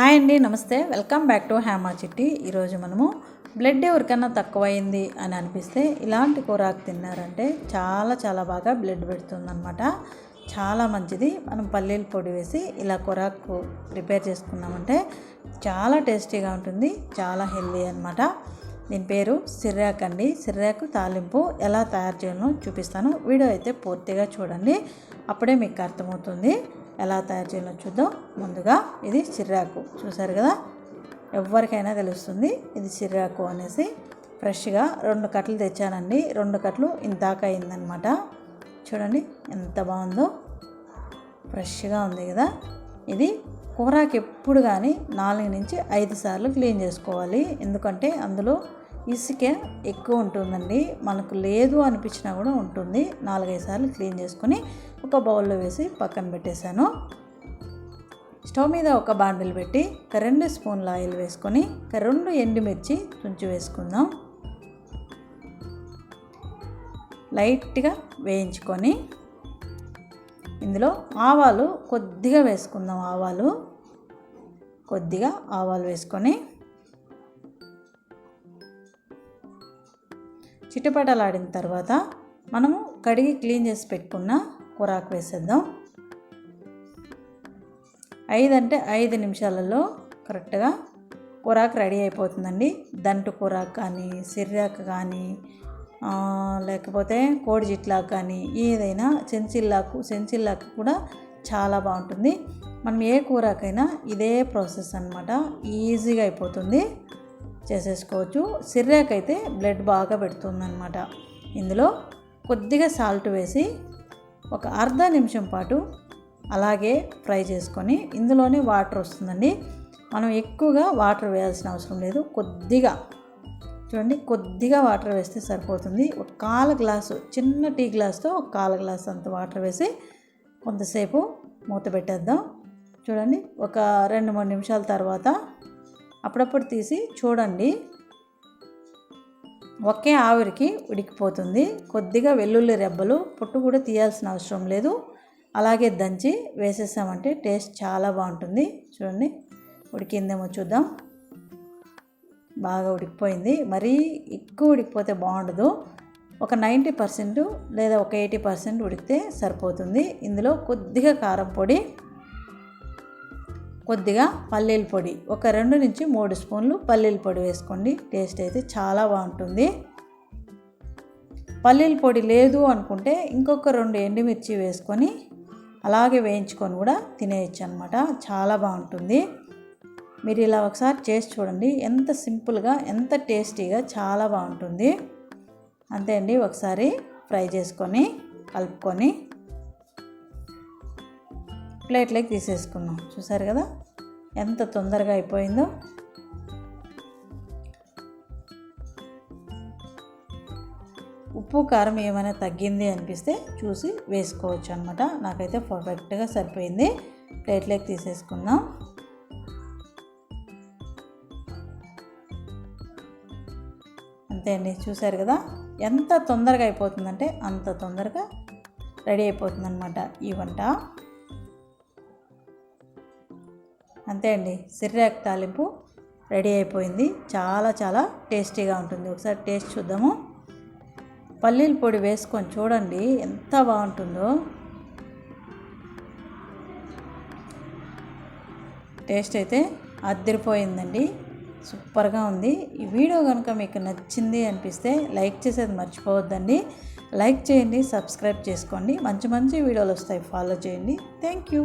Hi అండి నమస్తే. Welcome back to హ్యామా చిట్టి. ఈరోజు మనము బ్లడ్ ఎవరికన్నా తక్కువైంది అని అనిపిస్తే ఇలాంటి కూరాకు తిన్నారంటే చాలా చాలా బాగా బ్లడ్ పెడుతుందనమాట చాలా మంచిది. మనం పల్లీల పొడి వేసి ఇలా కూరాకు ప్రిపేర్ చేసుకున్నామంటే చాలా టేస్టీగా ఉంటుంది చాలా హెల్దీ అనమాట దీని పేరు సిర్రాక్ అండి. సిర్రాకు తాలింపు ఎలా తయారు చేయాలో చూపిస్తాను. వీడియో అయితే పూర్తిగా చూడండి. అప్పుడే మీకు అర్థమవుతుంది. ఎలా తయారు చేయాలో చూద్దాం. ముందుగా ఇది సిర్రాకు చూసారు కదా? ఎవరికైనా తెలుస్తుంది ఇది సిర్రాకు అనేసి. ఫ్రెష్గా రెండు కట్టలు తెచ్చానండి. రెండు కట్టలు ఇంతాక అయిందనమాట. చూడండి ఎంత బాగుందో. ఫ్రెష్గా ఉంది కదా? ఇది కూరాకి ఎప్పుడు కానీ నాలుగు నుంచి ఐదు సార్లు క్లీన్ చేసుకోవాలి. ఎందుకంటే అందులో ఇసుక ఎక్కువ ఉంటుందండి. మనకు లేదు అనిపించినా కూడా ఉంటుంది. నాలుగైదు సార్లు క్లీన్ చేసుకొని ఒక బౌల్లో వేసి పక్కన పెట్టేశాను. స్టవ్ మీద ఒక బాండిల్ పెట్టి రెండు స్పూన్ల ఆయిల్ వేసుకొని రెండు ఎండుమిర్చి తుంచి వేసుకుందాం. లైట్గా వేయించుకొని ఇందులో ఆవాలు కొద్దిగా వేసుకుందాం. ఆవాలు కొద్దిగా ఆవాలు వేసుకొని చిటపటలాడిన తర్వాత మనము కడిగి క్లీన్ చేసి పెట్టుకున్న కూరాకు వేసేద్దాం. ఐదు అంటే ఐదు నిమిషాలలో కరెక్ట్గా కూరాకు రెడీ అయిపోతుందండి. దంటు కూరాకు కానీ సిర్రాకు కానీ లేకపోతే కోడి జిట్లాకు కానీ ఏదైనా సెన్సిల్లాకు సెన్సిల్లాకు కూడా చాలా బాగుంటుంది. మనం ఏ కూరకైనా ఇదే ప్రాసెస్ అనమాట ఈజీగా అయిపోతుంది. చేసేసుకోవచ్చు. సిర్రాక్ అయితే బ్లడ్ బాగా పెడుతుందన్నమాట. ఇందులో కొద్దిగా సాల్ట్ వేసి ఒక అర్ధ నిమిషం పాటు అలాగే ఫ్రై చేసుకొని ఇందులోనే వాటర్ వస్తుందండి. మనం ఎక్కువగా వాటర్ వేయాల్సిన అవసరం లేదు. కొద్దిగా చూడండి కొద్దిగా వాటర్ వేస్తే సరిపోతుంది. ఒక కాల గ్లాసు చిన్న టీ గ్లాస్తో ఒక కాల గ్లాస్ అంత వాటర్ వేసి కొంతసేపు మూత పెట్టేద్దాం. చూడండి ఒక రెండు మూడు నిమిషాల తర్వాత అప్పుడప్పుడు తీసి చూడండి. ఒకే ఆవిరికి ఉడికిపోతుంది. కొద్దిగా వెల్లుల్లి రెబ్బలు పొట్టు కూడా తీయాల్సిన అవసరం లేదు. అలాగే దంచి వేసేసామంటే టేస్ట్ చాలా బాగుంటుంది. చూడండి ఉడికిందేమో చూద్దాం. బాగా ఉడికిపోయింది. మరీ ఎక్కువ ఉడికిపోతే బాగుండదు. ఒక నైంటీ పర్సెంట్ లేదా ఒక ఎయిటీ పర్సెంట్ ఉడికితే సరిపోతుంది. ఇందులో కొద్దిగా కారం పొడి కొద్దిగా పల్లీల పొడి ఒక రెండు నుంచి మూడు స్పూన్లు పల్లీల పొడి వేసుకోండి. టేస్ట్ అయితే చాలా బాగుంటుంది. పల్లీల పొడి లేదు అనుకుంటే ఇంకొక రెండు ఎండుమిర్చి వేసుకొని అలాగే వేయించుకొని కూడా తినేయచ్చు అనమాట చాలా బాగుంటుంది. మీరు ఇలా ఒకసారి చేసి చూడండి. ఎంత సింపుల్గా ఎంత టేస్టీగా చాలా బాగుంటుంది. అంతే అండి. ఒకసారి ఫ్రై చేసుకొని కలుపుకొని ప్లేట్లోకి తీసేసుకున్నాం. చూసారు కదా? ఎంత తొందరగా అయిపోయిందో. ఉప్పు కారం ఏమైనా తగ్గింది అనిపిస్తే చూసి వేసుకోవచ్చు అనమాట నాకైతే పర్ఫెక్ట్గా సరిపోయింది. ప్లేట్లోకి తీసేసుకుందాం. అంతే అండి. చూసారు కదా? ఎంత తొందరగా అయిపోతుందంటే అంత తొందరగా రెడీ అయిపోతుందన్నమాట ఈ వంట. అంతే అండి. సిర్రాక్ తాలింపు రెడీ అయిపోయింది. చాలా చాలా టేస్టీగా ఉంటుంది. ఒకసారి టేస్ట్ చూద్దాము. పల్లీల పొడి వేసుకొని చూడండి ఎంత బాగుంటుందో. టేస్ట్ అయితే అద్దరిపోయిందండి సూపర్గా ఉంది. ఈ వీడియో కనుక మీకు నచ్చింది అనిపిస్తే లైక్ చేసేది మర్చిపోవద్దండి. లైక్ చేయండి సబ్స్క్రైబ్ చేసుకోండి. మంచి మంచి వీడియోలు వస్తాయి. ఫాలో చేయండి. Thank you.